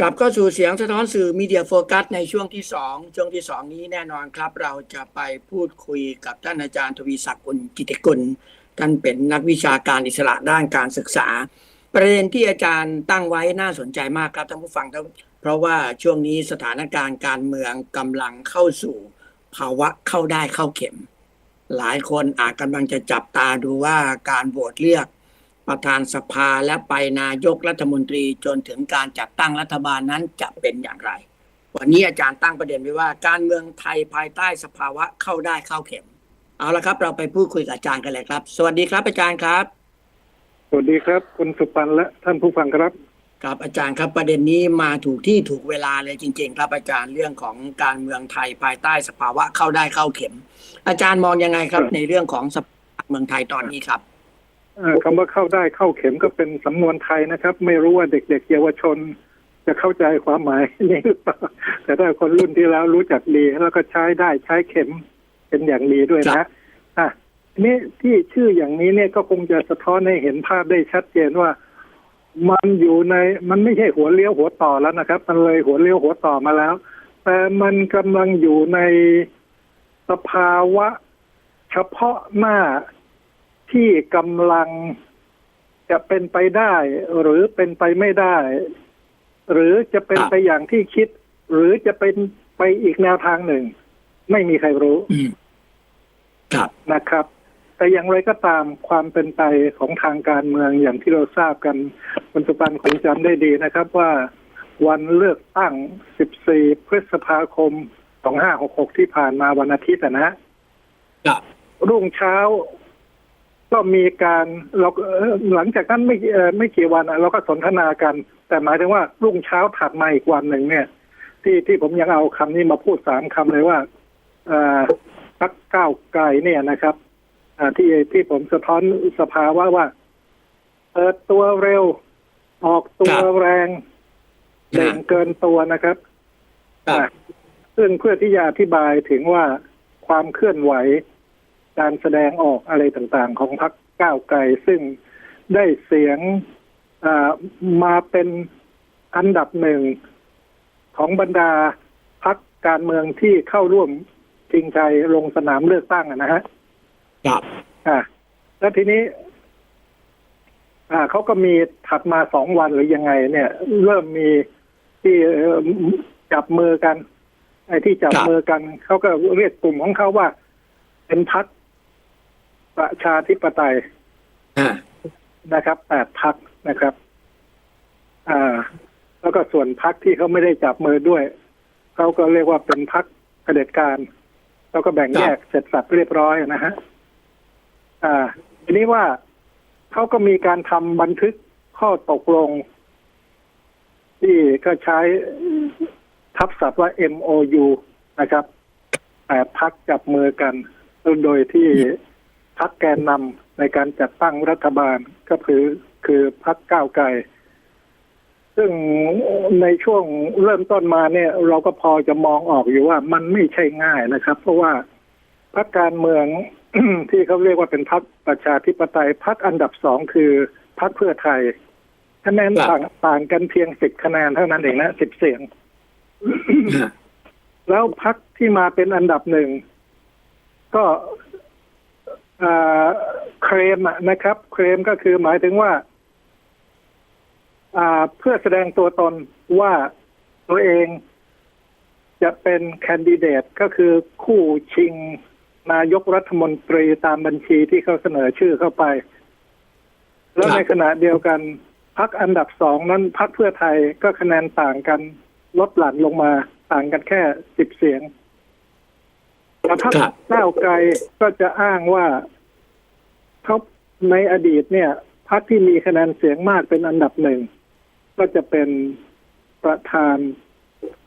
กลับเข้าสู่เสียงสะท้อนสื่อมีเดียโฟกัสในช่วงที่สองช่วงที่สองนี้แน่นอนครับ เราจะไปพูดคุยกับท่านอาจารย์ทวีศักดิ์กุลกิติกุล ท่านเป็นนักวิชาการอิสระด้านการศึกษา ประเด็นที่อาจารย์ตั้งไว้น่าสนใจมากครับท่านผู้ฟังครับเพราะว่าช่วงนี้สถานการณ์การเมืองกำลังเข้าสู่ ภาวะเข้าได้เข้าเข็ม หลายคนอาจกำลังจะจับตาดูว่าการโหวตเลือก ประธานสภาและไปนายกรัฐมนตรีจนถึงการจัดตั้งรัฐบาลนั้นจะเป็นอย่างไร วันนี้อาจารย์ตั้งประเด็นไว้ว่า การเมืองไทยภายใต้สภาวะเข้าได้เข้าเข็ม เอาละครับ เราไปพูดคุยกับอาจารย์กันเลยครับ สวัสดีครับอาจารย์ครับ สวัสดีครับคุณสุปันและท่านผู้ฟังครับครับอาจารย์ครับประเด็นนี้มาถูกที่ถูกเวลาเลยจริง ๆ ครับอาจารย์เรื่องของการเมืองไทยภายใต้สภาวะเข้าได้เข้าเข็ม อาจารย์มองยังไงครับครับในเรื่องของสภาพเมืองไทยตอนนี้ครับเอ่อ คำว่าเข้าได้เข้าเข็มก็เป็นสำนวนไทยนะครับ ไม่รู้ว่าเด็ก ๆ เยาวชน จะเข้าใจความหมายนี้หรือเปล่าแต่ถ้าคนรุ่นที่แล้วรู้จักดีแล้วก็ใช้ได้ใช้เข็มเป็นอย่างดีด้วยครันะบอะทีนี้ที่ชื่ออย่างนี้เนี่ยก็คงจะสะท้อนให้เห็นภาพได้ชัดเจนว่ามันอยู่ในมันไม่ใช่หัวเลี้ยวหัวต่อแล้วนะครับ มันเลยหัวเลี้ยวหัวต่อมาแล้ว แต่มันกำลังอยู่ในสภาวะ เฉพาะหน้า ที่กำลังจะเป็นไปได้ หรือเป็นไปไม่ได้ หรือจะเป็นครับไปอย่างที่คิด หรือจะเป็นไปอีกแนวทางหนึ่ง ไม่มีใครรู้อืมครับนะครับ แต่อย่างไรก็ตามความเป็นไปของทางการเมืองอย่างที่เราทราบกันคุณสุปันคงจำได้ดีนะครับว่าวันเลือกตั้ง 14 พฤษภาคม 2566 ที่ผ่านมาวันอาทิตย์อะนะครับรุ่งเช้า ก็มีการเราเอ่อหลังจากนั้นไม่เอ่อไม่กี่วันอะเราก็สนทนากัน แต่หมายถึงว่ารุ่งเช้าถัดมาอีกวันหนึ่งเนี่ย ที่ที่ผมยังเอาคำนี้มาพูดสามคำเลยว่าเอ่อพักก้าวไกลเนี่ยนะครับอ่าที่ที่ผมสะท้อนสภาวะว่าเปิดตัวเร็ว ออกตัวครับแรงเด่นเกินตัวนะครับครับอะซึ่งเพื่อที่จะอธิบายถึงว่าความเคลื่อนไหว การแสดงออกอะไรต่างๆ ของพรรคก้าวไกล ซึ่งได้เสียงอ่ามาเป็นอันดับหนึ่งของบรรดาพรรคการเมืองที่เข้าร่วมชิงชัยลงสนามเลือกตั้งอะนะฮะครับอ่าแล้วทีนี้ อ่าเขาก็มีถัดมาสองวันหรือยังไง เนี่ย เริ่มมีที่เอ่อจับมือกัน ไอ้ที่จับครับมือกัน เขาก็เรียกกลุ่มของเขาว่า เป็นพัก ประชาธิปไตยอ่านะครับแปดพักนะครับ อ่า แล้วก็ส่วนพักที่เขาไม่ได้จับมือด้วยเขาก็เรียกว่าเป็นพักเผด็จการแล้วก็แบ่งแยกเสร็จสับเรียบร้อยนะฮะอ่าทีนี้ว่าเขาก็มีการทำบันทึกข้อตกลง ที่ก็ใช้ทับศัพท์ว่า MOU นะครับแปดพักจับมือกัน โดยที่ พักแกนนำในการจัดตั้งรัฐบาลก็คือคือพักก้าวไกลซึ่งในช่วงเริ่มต้นมาเนี่ย เราก็พอจะมองออกอยู่ว่ามันไม่ใช่ง่ายนะครับ เพราะว่าพักการเมืองที่เขาเรียกว่าเป็นพักประชาธิปไตยพักอันดับสองคือพักเพื่อไทยคะแนนครับต่างต่างกันเพียงสิบคะแนนเท่านั้นเองนะสิบเสียงอ่าแล้วพักที่มาเป็นอันดับหนึ่งก็อ่า เคลมอะนะครับ เคลมก็คือหมายถึงว่าอ่า เพื่อแสดงตัวตนว่าตัวเองจะเป็นแคนดิเดตก็คือคู่ชิงนายกรัฐมนตรีตามบัญชีที่เขาเสนอชื่อเข้าไป แล้วครับในขณะเดียวกันพักอันดับสองนั้นพักเพื่อไทยก็คะแนนต่างกันลดหลั่นลงมาต่างกันแค่สิบเสียง แต่พักครับก้าวไกลก็จะอ้างว่าเขาในอดีตเนี่ยพักที่มีคะแนนเสียงมากเป็นอันดับหนึ่ง ก็จะเป็นประธาน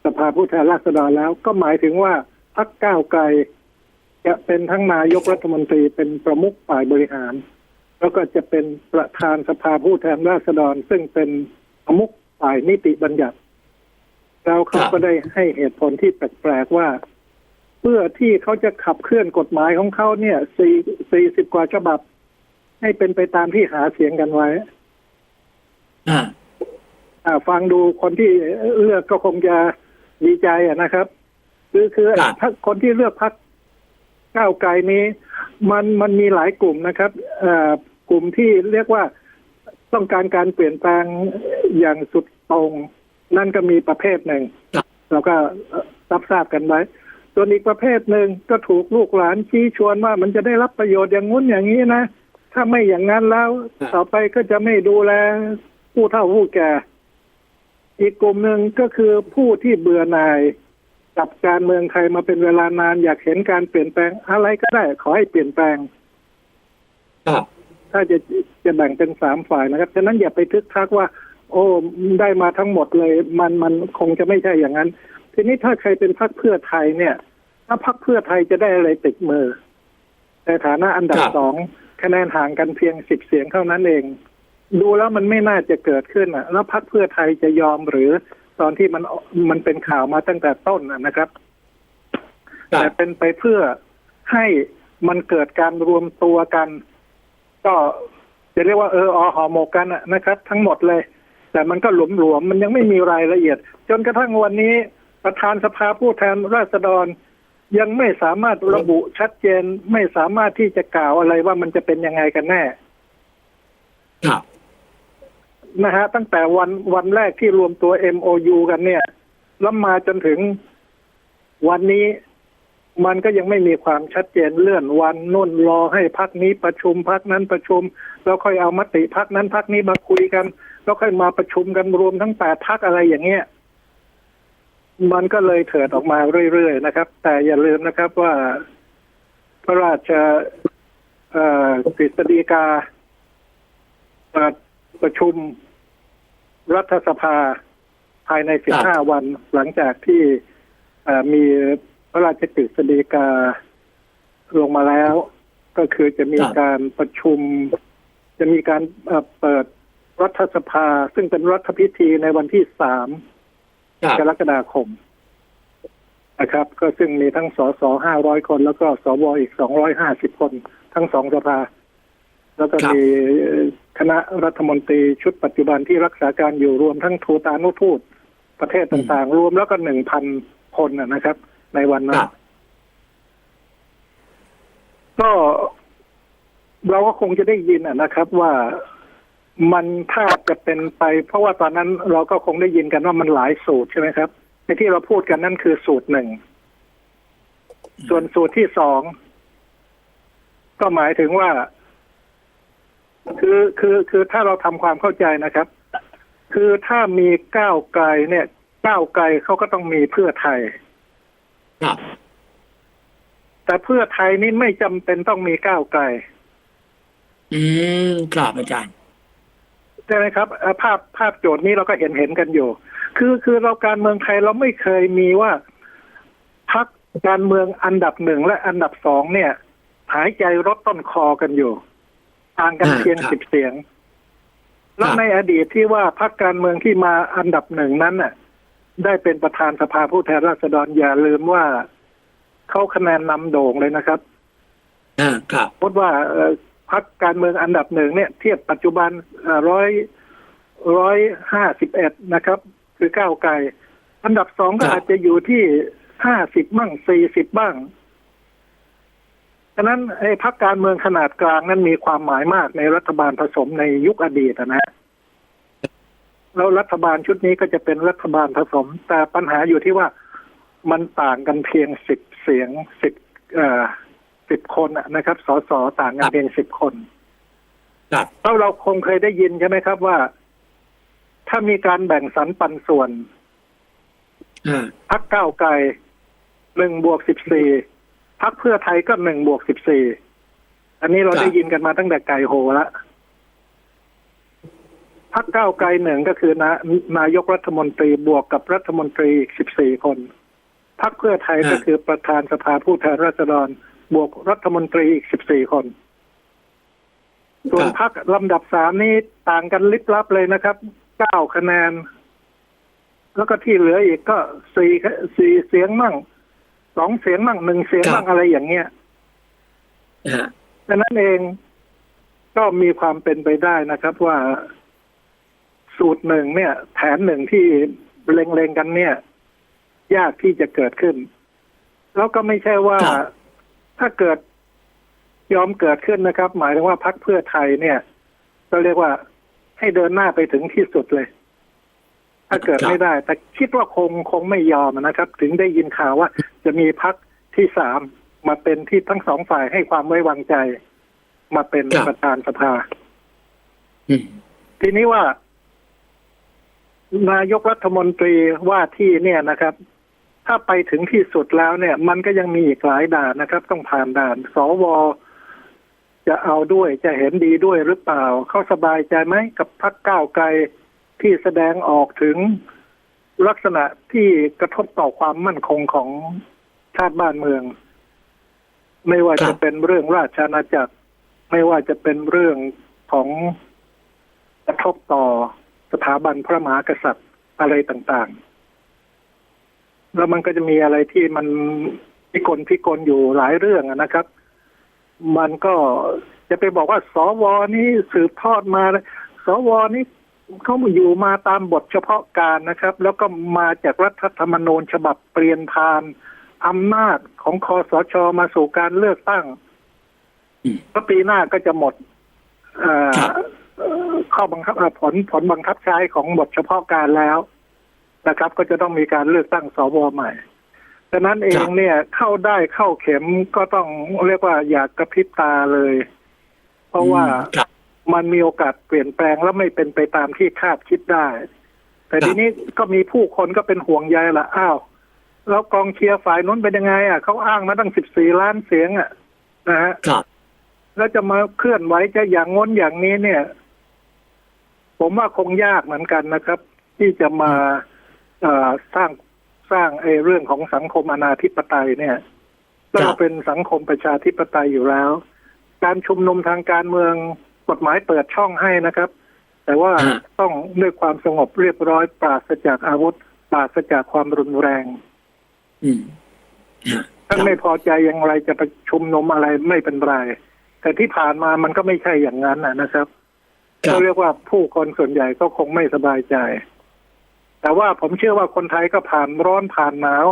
สภาผู้แทนราษฎรแล้ว ก็หมายถึงว่าพักก้าวไกล จะเป็นทั้งนายกรัฐมนตรีเป็นประมุขฝ่ายบริหาร แล้วก็จะเป็นประธานสภาผู้แทนราษฎร ซึ่งเป็นประมุขฝ่ายนิติบัญญัติแล้วเขาครับก็ได้ให้เหตุผลที่แปลกๆว่า เพื่อที่เขาจะขับเคลื่อนกฎหมายของเขาเนี่ยสี่สี่สิบกว่าฉบับ ให้เป็นไปตามที่หาเสียงกันไว้ อ่า อ่า ฟังดูคนที่เลือกก็คงจะดีใจอะนะครับ คือคือครับถ้าคนที่เลือกพักก้าวไกลนี้ มันมันมีหลายกลุ่มนะครับเอ่อกลุ่มที่เรียกว่าต้องการการเปลี่ยนแปลงอย่างสุดตรง นั่นก็มีประเภทหนึ่งครับเราก็เอ่อรับทราบกันไว้ ส่วนอีกประเภทหนึ่งก็ถูกลูกหลานชี้ชวนว่ามันจะได้รับประโยชน์อย่างงุ้นอย่างนี้นะ ถ้าไม่อย่างนั้นแล้วครับต่อไปก็จะไม่ดูแลผู้เฒ่าผู้แก่ อีกกลุ่มหนึ่งก็คือผู้ที่เบื่อหน่ายกับการเมืองไทยมาเป็นเวลานาน อยากเห็นการเปลี่ยนแปลงอะไรก็ได้ ขอให้เปลี่ยนแปลงครับถ้าจะจะแบ่งเป็นสามฝ่ายนะครับฉะนั้นอย่าไปทึกทักว่า โอ้ได้มาทั้งหมดเลย มันมันคงจะไม่ใช่อย่างนั้น ทีนี้ถ้าใครเป็นพรรคเพื่อไทยเนี่ย ถ้าพรรคเพื่อไทยจะได้อะไรติดมือ ในฐานะอันดับครับสองคะแนนห่างกันเพียงสิบเสียงเท่านั้นเอง ดูแล้วมันไม่น่าจะเกิดขึ้นอะ แล้วพรรคเพื่อไทยจะยอมหรือตอนที่มันมันเป็นข่าวมาตั้งแต่ต้นน่ะนะครับครัแต่บเป็นไปเพื่อให้มันเกิดการรวมตัวกัน ก็จะเรียกว่าเอออหอหมกกันอะนะครับ ทั้งหมดเลย แต่มันก็หลวมๆมันยังไม่มีรายละเอียด จนกระทั่งวันนี้ ประธานสภาผู้แทนราษฎร ยังไม่สามารถระบุชัดเจนไม่สามารถที่จะกล่าวอะไรว่ามันจะเป็นยังไงกันแน่ครับนะฮะตั้งแต่วันวันแรกที่รวมตัว MOU กันเนี่ย แล้วมาจนถึงวันนี้มันก็ยังไม่มีความชัดเจนเลื่อนวันนุ่นรอให้พักนี้ประชุมพักนั้นประชุม แล้วค่อยเอามติพักนั้นพักนี้มาคุยกัน แล้วค่อยมาประชุมกันรวมทั้งแปดพักอะไรอย่างเงี้ย มันก็เลยเถิดออกมาเรื่อยๆนะครับ แต่อย่าลืมนะครับว่าพระราชกฤษฎีกาเปิดประชุมรัฐสภาภายใน 15 วันหลังจากที่มีพระราชกฤษฎีกาลงมาแล้ว ก็คือจะมีการประชุม จะมีการเปิดรัฐสภา ซึ่งเป็นรัฐพิธีในวันที่สาม กรกฎาคมนะครับ ก็ซึ่งมีทั้งสสห้าร้อยคน แล้วก็สวอีกสองร้อยห้าสิบคน ทั้งสองสภา แล้วก็ครับมีคณะรัฐมนตรีชุดปัจจุบันที่รักษาการอยู่รวมทั้งทูตานุทูตประเทศต่างๆ รวมแล้วก็หนึ่งพันคนนะนะครับ ในวันนั้คนรับก็เราก็คงจะได้ยินอะนะครับว่า มันถ้าจะเป็นไป เพราะว่าตอนนั้นเราก็คงได้ยินกันว่ามันหลายสูตรใช่ไหมครับในที่เราพูดกันนั่นคือสูตรหนึ่ง ส่วนสูตรที่สองก็หมายถึงว่า คือคือคือถ้าเราทำความเข้าใจนะครับ คือถ้ามีก้าวไกลเนี่ยก้าวไกลเขาก็ต้องมีเพื่อไทยครับแต่เพื่อไทยนี่ไม่จำเป็นต้องมีก้าวไกล อืมครับอาจารย์ ช่ไหมครับเอ่อภาพภาพโจทย์นี้เราก็เห็นเห็นกันอยู่ คือคือเราการเมืองไทยเราไม่เคยมีว่าพักการเมืองอันดับหนึ่งและอันดับสองเนี่ย หายใจรถต้นคอกันอยู่ต่างกันอ่าเพียงครับสิบเสียง แล้วครับในอดีตที่ว่าพักการเมืองที่มาอันดับหนึ่งนั้นน่ะ ได้เป็นประธานสภาผู้แทนราษฎรอย่าลืมว่าเขาคะแนนนำโด่งเลยนะครับอ่าครับพดว่าเอ่อ พรรคการเมืองอันดับหนึ่งเนี่ยเทียบปัจจุบันร้อยร้อยห้าสิบเอ็ดนะครับ คือก้าวไกลอันดับสองก็ครับอาจจะอยู่ที่ห้าสิบบ้างสี่สิบบ้างฉะนั้นไอ้พรรคการเมืองขนาดกลางนั้นมีความหมายมากในรัฐบาลผสมในยุคอดีตอะนะแล้วรัฐบาลชุดนี้ก็จะเป็นรัฐบาลผสม แต่ปัญหาอยู่ที่ว่ามันต่างกันเพียงสิบเสียงสิบเอ่อ สิบคนอะนะครับ สสต่างกันเพียงสิบคนครับแล้วเราคงเคยได้ยินใช่ไหมครับว่า ถ้ามีการแบ่งสรรปันส่วนอ่าพักก้าวไกลหนึ่งบวกสิบสี่พักเพื่อไทยก็หนึ่งบวกสิบสี่อันนี้เราครับได้ยินกันมาตั้งแต่ไก่โหละพักก้าวไกลหนึ่งก็คือนานายกรัฐมนตรีบวกกับรัฐมนตรีสิบสี่คนพักเพื่อไทยก็คือประธานสภาผู้แทนราษฎร บวกรัฐมนตรีอีกสิบสี่คน ส่วนครับพักลำดับสามนี่ต่างกันลิบลับเลยนะครับเก้าคะแนน แล้วก็ที่เหลืออีกก็สี่สี่เสียงมั่งสองเสียงมั่งหนึ่งเสียงมั่งอะไรอย่างเงี้ยอ่าดังนั้นเองก็มีความเป็นไปได้นะครับว่าสูตรหนึ่งเนี่ย แผนหนึ่งที่เล็งๆกันเนี่ย ยากที่จะเกิดขึ้น แล้วก็ไม่ใช่ว่าครับ ถ้าเกิดยอมเกิดขึ้นนะครับ หมายถึงว่าพักเพื่อไทยเนี่ย ก็เรียกว่าให้เดินหน้าไปถึงที่สุดเลย ถ้าเกิดครับไม่ได้ แต่คิดว่าคงคงไม่ยอมนะครับ ถึงได้ยินข่าวว่าจะมีพักที่สามมาเป็นที่ทั้งสองฝ่ายให้ความไว้วางใจ มาเป็นครับประธานสภาอืมทีนี้ว่า นายกรัฐมนตรีว่าที่เนี่ยนะครับ ถ้าไปถึงที่สุดแล้วเนี่ย มันก็ยังมีอีกหลายด่านนะครับ ต้องผ่านด่านสวจะเอาด้วยจะเห็นดีด้วยหรือเปล่า เขาสบายใจไหมกับพักก้าวไกลที่แสดงออกถึงลักษณะที่กระทบต่อความมั่นคงของชาติบ้านเมือง ไม่ว่าจะเป็นเรื่องราชอาณาจักร ไม่ว่าจะเป็นเรื่องของกระทบต่อสถาบันพระมหากษัตริย์อะไรต่างๆ แล้วมันก็จะมีอะไรที่มันพิกลพิกลอยู่หลายเรื่องอะนะครับ มันก็จะไปบอกว่าสวนี่สืบทอดมา สวนี่เขาอยู่มาตามบทเฉพาะการนะครับ แล้วก็มาจากรัฐธรรมนูญฉบับเปลี่ยนผ่านอำนาจของคอสชมาสู่การเลือกตั้งอืมก็ปีหน้าก็จะหมดเอ่อครับเอ่อข้อบังคับเอ่อผลผลบังคับใช้ของบทเฉพาะการแล้ว นะครับ ก็จะต้องมีการเลือกตั้งสวใหม่ดังนั้นเองเนี่ยเข้าได้เข้าเข็มก็ต้องเรียกว่าอยากกระพริบตาเลย เพราะว่าครับมันมีโอกาสเปลี่ยนแปลงแล้วไม่เป็นไปตามที่คาดคิดได้ แต่ครับทีนี้ก็มีผู้คนก็เป็นห่วงใยละอ้าวแล้วกองเชียร์ฝ่ายนู้นเป็นยังไง อะเขาอ้างมาตั้งสิบสี่ล้านเสียงอะ นะฮะครับแล้วจะมาเคลื่อนไหวจะอย่างง้นอย่างนี้เนี่ย ผมว่าคงยากเหมือนกันนะครับ ที่จะมาเอ่อ สร้างสร้างไอ้เรื่องของสังคมอนาธิปไตยเนี่ยครับเราเป็นสังคมประชาธิปไตยอยู่แล้ว การชุมนุมทางการเมืองกฎหมายเปิดช่องให้นะครับ แต่ว่าฮะต้องด้วยความสงบเรียบร้อยปราศจากอาวุธ ปราศจากความรุนแรงอืมฮะท่านไม่พอใจอย่างไรจะไปชุมนุมอะไรไม่เป็นไรแต่ที่ผ่านมามันก็ไม่ใช่อย่างนั้นนะนะครับครัก็บเรียกว่าผู้คนส่วนใหญ่ก็คงไม่สบายใจ แต่ว่าผมเชื่อว่าคนไทยก็ผ่านร้อนผ่านหนาว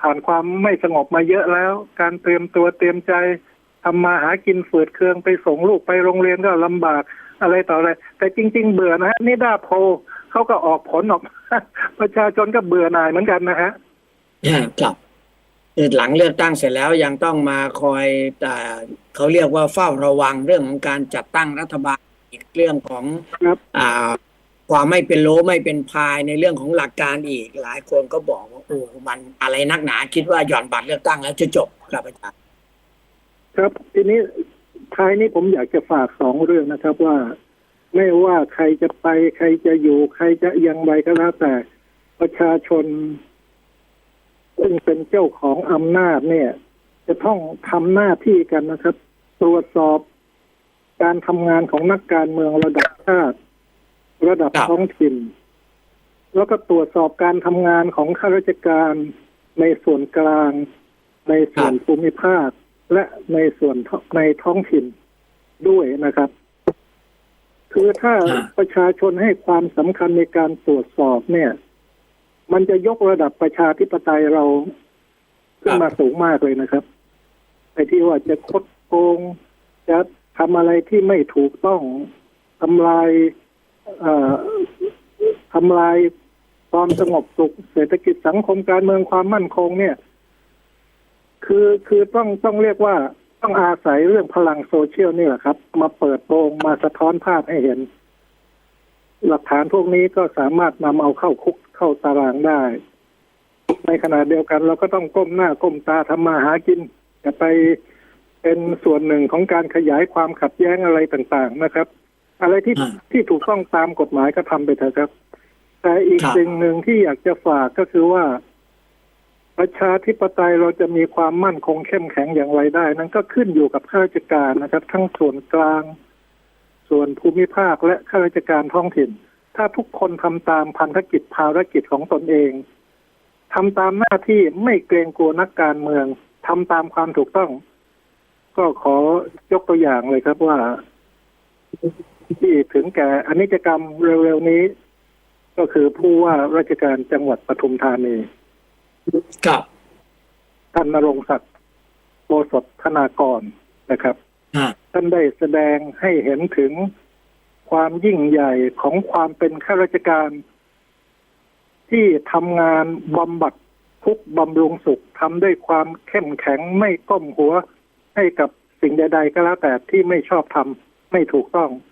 ผ่านความไม่สงบมาเยอะแล้ว การเตรียมตัวเตรียมใจทำมาหากินฝืดเคืองไปส่งลูกไปโรงเรียนก็ลำบากอะไรต่ออะไร แต่จริง ๆ เบื่อนะฮะนี่ด้าโพลเขาก็ออกผลออกมาประชาชนก็เบื่อหน่ายเหมือนกันนะฮะฮะครับคือหลังเลือกตั้งเสร็จแล้วยังต้องมาคอยแต่เขาเรียกว่าเฝ้าระวังเรื่องของการจัดตั้งรัฐบาลอีกเรื่องของครับอ่า ความไม่เป็นโลไม่เป็นพายในเรื่องของหลักการอีก หลายคนก็บอกว่าโอ้มันอะไรนักหนาคิดว่าหย่อนบัตรเลือกตั้งแล้วจะจบครับอาจารย์ครับทีนี้ท้ายนี้ผมอยากจะฝากสองเรื่องนะครับว่า ไม่ว่าใครจะไป ใครจะอยู่ ใครจะยังไงก็แล้วแต่ประชาชนซึ่งเป็นเจ้าของอำนาจเนี่ย จะต้องทำหน้าที่กันนะครับ ตรวจสอบการทำงานของนักการเมืองระดับชาติ ระดับครับท้องถิ่น แล้วก็ตรวจสอบการทำงานของข้าราชการในส่วนกลาง ในส่วนภูมิภาค และในส่วนท้องในท้องถิ่นด้วยนะครับ คือถ้าฮะประชาชนให้ความสำคัญในการตรวจสอบเนี่ย มันจะยกระดับประชาธิปไตยเราขึ้นมาสูงมากเลยนะครับไอ้ที่ว่าจะคดโกงจะทำอะไรที่ไม่ถูกต้องทำลายเอ่อ ทำลายความสงบสุข เศรษฐกิจสังคมการเมืองความมั่นคงเนี่ย คือคือต้องต้องเรียกว่าต้องอาศัยเรื่องพลังโซเชียลนี่แหละครับ มาเปิดโปงมาสะท้อนภาพให้เห็น หลักฐานพวกนี้ก็สามารถนำเอาเข้าคุกเข้าตารางได้ ในขณะเดียวกันเราก็ต้องก้มหน้าก้มตาทำมาหากินจะไปเป็นส่วนหนึ่งของการขยายความขัดแย้งอะไรต่างๆนะครับ อะไรที่อ่า ที่ถูกต้องตามกฎหมายก็ทำไปเถอะครับ แต่อีกครับ สิ่งหนึ่งที่อยากจะฝากก็คือว่า ประชาธิปไตยเราจะมีความมั่นคงเข้มแข็งอย่างไรได้ นั้นก็ขึ้นอยู่กับข้าราชการนะครับ ทั้งส่วนกลาง ส่วนภูมิภาคและข้าราชการท้องถิ่น ถ้าทุกคนทำตามพันธกิจภารกิจของตนเองทำตามหน้าที่ไม่เกรงกลัวนักการเมืองทำตามความถูกต้อง ก็ขอยกตัวอย่างเลยครับว่า ที่ถึงแก่อนิจกรรมเร็วๆนี้ ก็คือผู้ว่าราชการจังหวัดปทุมธานีครับท่านนรงค์ศักดิ์โบสถธนากรนะครับอ่าท่านได้แสดงให้เห็นถึงความยิ่งใหญ่ของความเป็นข้าราชการ ที่ทำงานบำบัดทุกข์บำรุงสุขทำด้วยความเข้มแข็งไม่ก้มหัวให้กับสิ่งใด ๆ ก็แล้วแต่ที่ไม่ชอบทำไม่ถูกต้องถ้า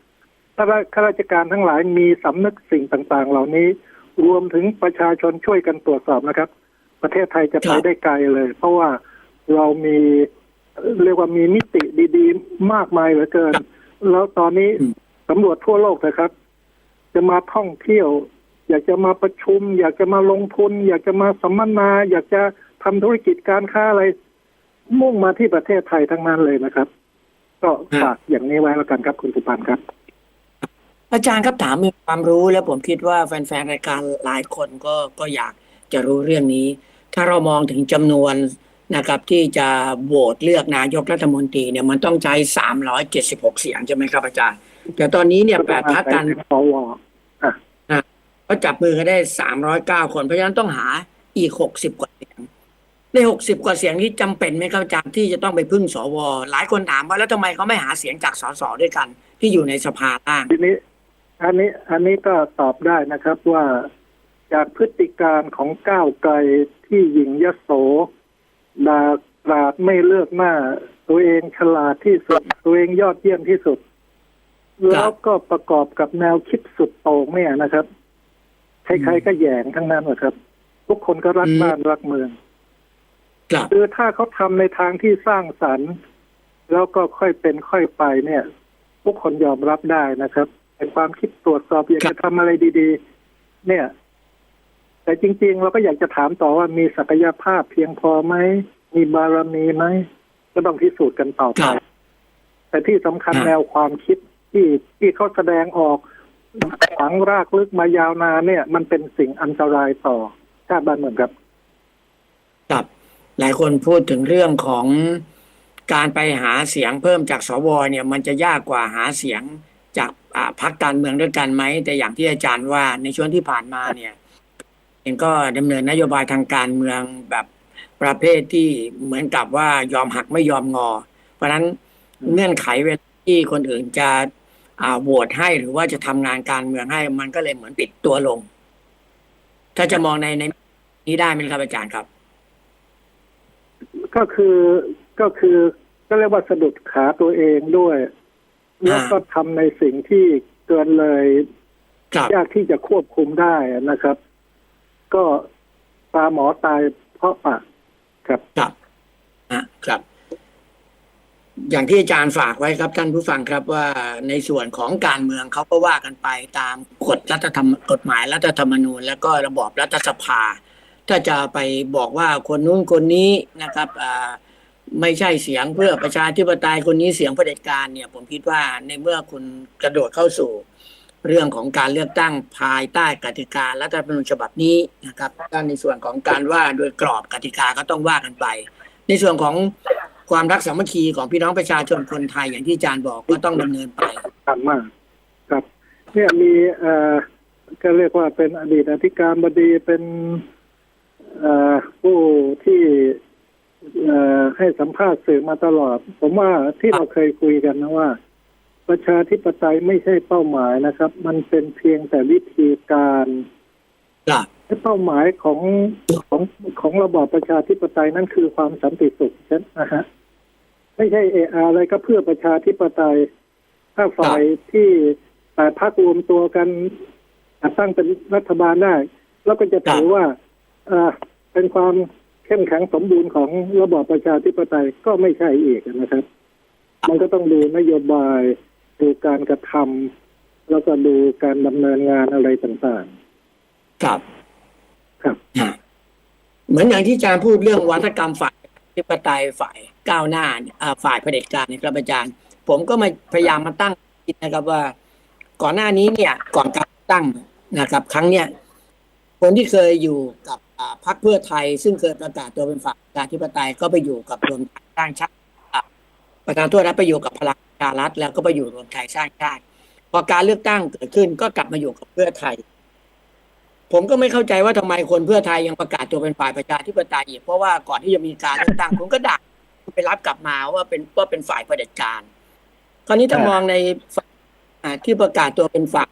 ข้าราชการทั้งหลายมีสำนึกสิ่งต่างๆ เหล่านี้ รวมถึงประชาชนช่วยกันตรวจสอบนะครับ ประเทศไทยจะไปได้ไกลเลย เพราะว่าเรามีเรียกว่ามีมิติดีๆ มากมายเหลือเกิน แล้วตอนนี้อืมสำรวจทั่วโลกนะครับ จะมาท่องเที่ยว อยากจะมาประชุม อยากจะมาลงทุน อยากจะมาสัมมนา อยากจะทำธุรกิจการค้าอะไร มุ่งมาที่ประเทศไทยทั้งนั้นเลยนะครับ ก็ฝากอย่างนี้ไว้แล้วกันครับคุณสุพันธ์ครับ อาจารย์ครับถามมีความรู้แล้วผมคิดว่าแฟนๆรายการหลายคนก็ก็อยากจะรู้เรื่องนี้ ถ้าเรามองถึงจำนวนนะครับที่จะโหวตเลือกนายกรัฐมนตรีเนี่ยมันต้องใช้376เสียงใช่ไหมครับอาจารย์ แต่ตอนนี้เนี่ยแปดพักการสวก็จับมือกันได้309คน เพราะฉะนั้นต้องหาอีก60กว่าเสียงใน60กว่าเสียงนี้จำเป็นไหมครับอาจารย์ที่จะต้องไปพึ่งสว หลายคนถามว่าแล้วทำไมเขาไม่หาเสียงจากสสด้วยกัน ที่อยู่ในสภาล่างทีนี้ อันนี้อันนี้ก็ตอบได้นะครับว่าจากพฤติการของก้าวไกลที่หญิงยโสดาตราดไม่เลือกหน้า ตัวเองฉลาดที่สุด ตัวเองยอดเยี่ยมที่สุด แล้วก็ประกอบกับแนวคิดสุดโต่งเนี่ยนะครับใครๆก็แหยงทั้งนั้นนะครับ ทุกคนก็รักอืมบ้านรักเมืองครับคือถ้าเขาทำในทางที่สร้างสรรค์ แล้วก็ค่อยเป็นค่อยไปเนี่ย ทุกคนยอมรับได้นะครับ ในความคิดตรวจสอบอยากครัจะบทำอะไรดีๆ เนี่ย แต่จริง ๆ เราก็อยากจะถามต่อว่ามีศักยภาพเพียงพอไหมมีบารมีไหมก็ต้องพิสูจน์กันต่อคไปรับแต่ที่สำคัญครับแนวความคิดที่ที่เขาแสดงออกฝังรากลึกมายาวนานเนี่ย มันเป็นสิ่งอันตรายต่อชาติบ้านเมืองครับครับ หลายคนพูดถึงเรื่องของการไปหาเสียงเพิ่มจากสวเนี่ย มันจะยากกว่าหาเสียง จากอ่าพรรคการเมืองด้วยกันไหม แต่อย่างที่อาจารย์ว่าในช่วงที่ผ่านมาเนี่ยเองก็ดำเนินนโยบายทางการเมืองแบบประเภทที่เหมือนกับว่ายอมหักไม่ยอมงอ เพราะฉะนั้นเงื่อนไขเวลาที่คนอื่นจะอ่าโหวตให้หรือว่าจะทำงานการเมืองให้มันก็เลยเหมือนปิดตัวลง ถ้าจะมองในในนี้ได้ไหมครับอาจารย์ครับ ก็คือก็คือก็เรียกว่าสะดุดขาตัวเองด้วย แล้วก็ทำในสิ่งที่เกินเลยครับยากที่จะควบคุมได้นะครับ ก็ตาหมอตายเพราะปากครับครับอะครับ อย่างที่อาจารย์ฝากไว้ครับท่านผู้ฟังครับว่าในส่วนของการเมืองเขาก็ว่ากันไปตามกฎรัฐธรรมกฎหมายรัฐธรรมนูญ แล้วก็ระบอบรัฐสภา ถ้าจะไปบอกว่าคนนู้นคนนี้นะครับอ่า ไม่ใช่เสียงเพื่อประชาธิปไตยคนนี้เสียงเผด็จการเนี่ย ผมคิดว่าในเมื่อคุณกระโดดเข้าสู่เรื่องของการเลือกตั้งภายใต้กติการัฐธรรมนูญฉบับนี้นะครับด้านในส่วนของการว่าโดยกรอบกติกาก็ต้องว่ากันไป ในส่วนของความรักสามัคคีของพี่น้องประชาชนคนไทยอย่างที่อาจารย์บอกก็ต้องดำเนินไปทำมากครับ เนี่ยมีเอ่อก็เรียกว่าเป็นอดีตอธิการบดีเป็นเอ่อผู้ที่ เอ่อให้สัมภาษณ์สื่อมาตลอด ผมว่าที่เราเคยคุยกันนะว่า ประชาธิปไตยไม่ใช่เป้าหมายนะครับ มันเป็นเพียงแต่วิธีการครับเป้าหมายของของของระบอบประชาธิปไตยนั่นคือความสันติสุขใช่นะฮะไม่ใช่เอออะไรก็เพื่อประชาธิปไตย ถ้าฝ่ายที่แต่พรรครวมตัวกันจัดตั้งเป็นรัฐบาลได้ แล้วก็จะถือว่าเอ่อเป็นความ เข้มแข็งสมบูรณ์ของระบอบประชาธิปไตยก็ไม่ใช่อีกนะครับ มันก็ต้องดูนโยบายดูการกระทำแล้วก็ดูการดำเนินงานอะไรต่างครับ ครับฮะเหมือนอย่างที่อาจารย์พูดเรื่องวัฒกรรมฝ่ายประชาธิปไตยฝ่ายก้าวหน้าเนี่ยอ่าฝ่ายเผด็จการเนี่ยครับอาจารย์ ผมก็มาพยายามมาตั้งคิดนะครับว่า ก่อนหน้านี้เนี่ย ก่อนการตั้งนะครับ ครั้งเนี้ยคนที่เคยอยู่กับอ่า พรรคเพื่อไทยซึ่งเคยประกาศตัวเป็นฝ่ายประชาธิปไตยก็ไปอยู่กับรวมไทยสร้างชาติประธานโทษนะไปอยู่กับพลังประชารัฐแล้วก็ไปอยู่รวมไทยสร้างชาติพอการเลือกตั้งเกิดขึ้นก็กลับมาอยู่กับเพื่อไทย ผมก็ไม่เข้าใจว่าทำไมคนเพื่อไทยยังประกาศตัวเป็นฝ่ายประชาธิปไตยอีกเพราะว่าก่อนที่จะมีการเลือกตั้งคุณก็ด่าไปรับกลับมาว่าเป็นว่าเป็นฝ่ายเผด็จการคราวนี้ถ้ามองในที่ประกาศตัวเป็นฝ่าย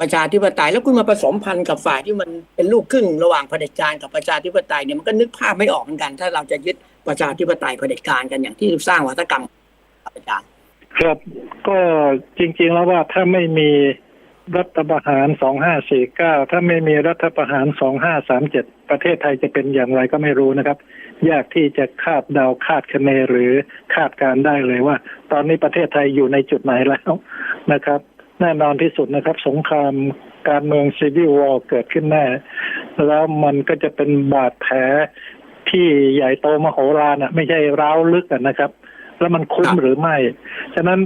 ประชาธิปไตยแล้วคุณมาผสมพันธ์กับฝ่ายที่มันเป็นลูกครึ่งระหว่างเผด็จการกับประชาธิปไตยเนี่ยมันก็นึกภาพไม่ออกเหมือนกัน ถ้าเราจะยึดประชาธิปไตยเผด็จการกันอย่างที่สร้างวัฒกรรมครับอาจารย์ครับก็จริง ๆ แล้วว่าถ้าไม่มีรัฐประหาร 2549 ถ้าไม่มีรัฐประหาร 2537 ประเทศไทยจะเป็นอย่างไรก็ไม่รู้นะครับ ยากที่จะคาดเดาคาดคะเนหรือคาดการได้เลยว่า ตอนนี้ประเทศไทยอยู่ในจุดไหนแล้วนะครับ แน่นอนที่สุดนะครับ สงครามการเมืองซีวิ l วอ r เกิดขึ้นแน่ แล้วมันก็จะเป็นบาดแผลที่ใหญ่โตมโหฬารอะไม่ใช่ร้าวลึกอะนะครับ แล้วมันคุ้มครับหรือไม่ ฉะนั้น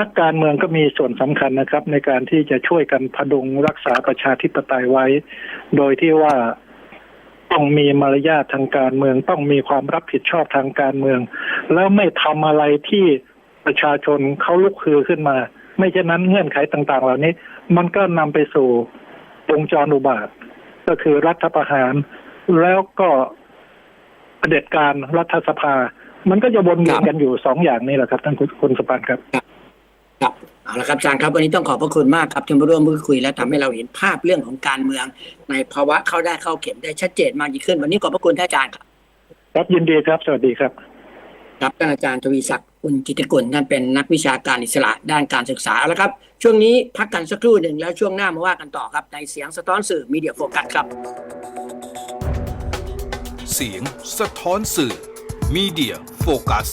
นักการเมืองก็มีส่วนสำคัญนะครับ ในการที่จะช่วยกันพดุงรักษาประชาธิปไตยไว้ โดยที่ว่าต้องมีมารยาททางการเมือง ต้องมีความรับผิดชอบทางการเมือง แล้วไม่ทำอะไรที่ประชาชนเขาลุกฮือขึ้นมา ไม่เช่นนั้นเงื่อนไขต่าง ๆ เหล่านี้ มันก็นำไปสู่วงจรอุบาท ก็คือรัฐประหาร แล้วก็เผด็จการรัฐสภา มันก็จะวนเวียนกันอยู่สองอย่างนี้แหละครับท่านคุณคุณสปันครับครับเอาละครับอาจารย์ครับวันนี้ต้องขอบพระคุณมากครับที่มาร่วมพูดคุยและทำให้เราเห็นภาพเรื่องของการเมือง ในภาวะเข้าได้เข้าเข็มได้ชัดเจนมากยิ่งขึ้น วันนี้ขอบพระคุณท่านอาจารย์ครับ ครับยินดีครับ สวัสดีครับ ครับท่านอาจารย์ทวีศักดิ์ คุณจิตรกุลท่านเป็นนักวิชาการอิสระด้านการศึกษาแล้วครับ ช่วงนี้พักกันสักครู่หนึ่งแล้วช่วงหน้ามาว่ากันต่อครับ ในเสียงสะท้อนสื่อมีเดียโฟกัสครับ เสียงสะท้อนสื่อมีเดียโฟกัส